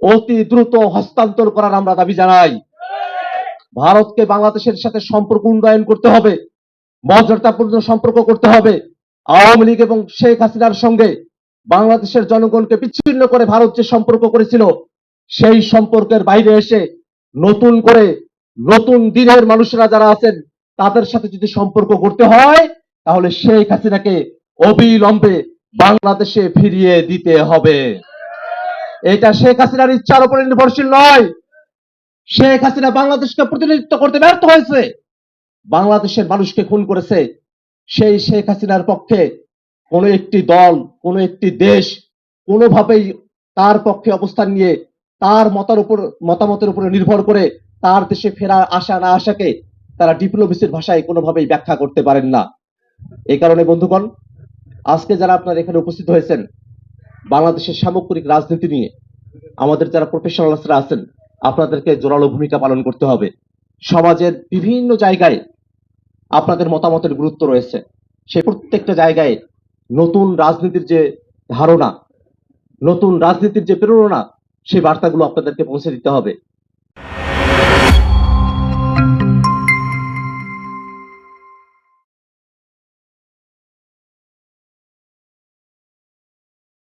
অতি দ্রুত হস্তান্তর করার আমরা দাবি জানাই। ভারতকে বাংলাদেশের সাথে সম্পর্ক উন্নয়ন করতে হবে, মর্যাদাপূর্ণ সম্পর্ক করতে হবে। আওয়ামী লীগ এবং শেখ হাসিনার সঙ্গে বাংলাদেশের জনগণকে বিচ্ছিন্ন করে ভারত যে সম্পর্ক করেছিল, সেই সম্পর্কের বাইরে এসে নতুন করে নতুন দিনের মানুষরা যারা আছেন, তাদের সাথে যদি সম্পর্ক করতে হয়, তাহলে শেখ হাসিনাকে অবিলম্বে বাংলাদেশে ফিরিয়ে দিতে হবে। এটা শেখ হাসিনার ইচ্ছার উপরে নির্ভরশীল নয়। শেখ হাসিনা বাংলাদেশকে প্রতিনিধিত্ব করতে ব্যর্থ হয়েছে। বাংলাদেশের মানুষকে খুন করেছে সেই শেখ হাসিনার পক্ষে কোন একটি দল, কোন একটি দেশ কোনোভাবেই তার পক্ষে অবস্থান নিয়ে তার মতার উপর, মতামতের উপরে নির্ভর করে তার দেশে ফেরার আসা না আশাকে তারা ডিপ্লোমেসির ভাষায় কোনোভাবেই ব্যাখ্যা করতে পারেন না। এই কারণে বন্ধুগণ, আজকে যারা আপনারা এখানে উপস্থিত হয়েছেন বাংলাদেশের সামগ্রিক রাজনীতি নিয়ে আমাদের যারা প্রফেশনালসরা আছেন, আপনাদেরকে জোরালো ভূমিকা পালন করতে হবে। সমাজের বিভিন্ন জায়গায় আপনাদের মতামতের গুরুত্ব রয়েছে। সেই প্রত্যেকটা জায়গায় নতুন রাজনীতির যে ধারণা, নতুন রাজনীতির যে প্রেরণা, সেই বার্তাগুলো আপনাদেরকে পৌঁছে দিতে হবে।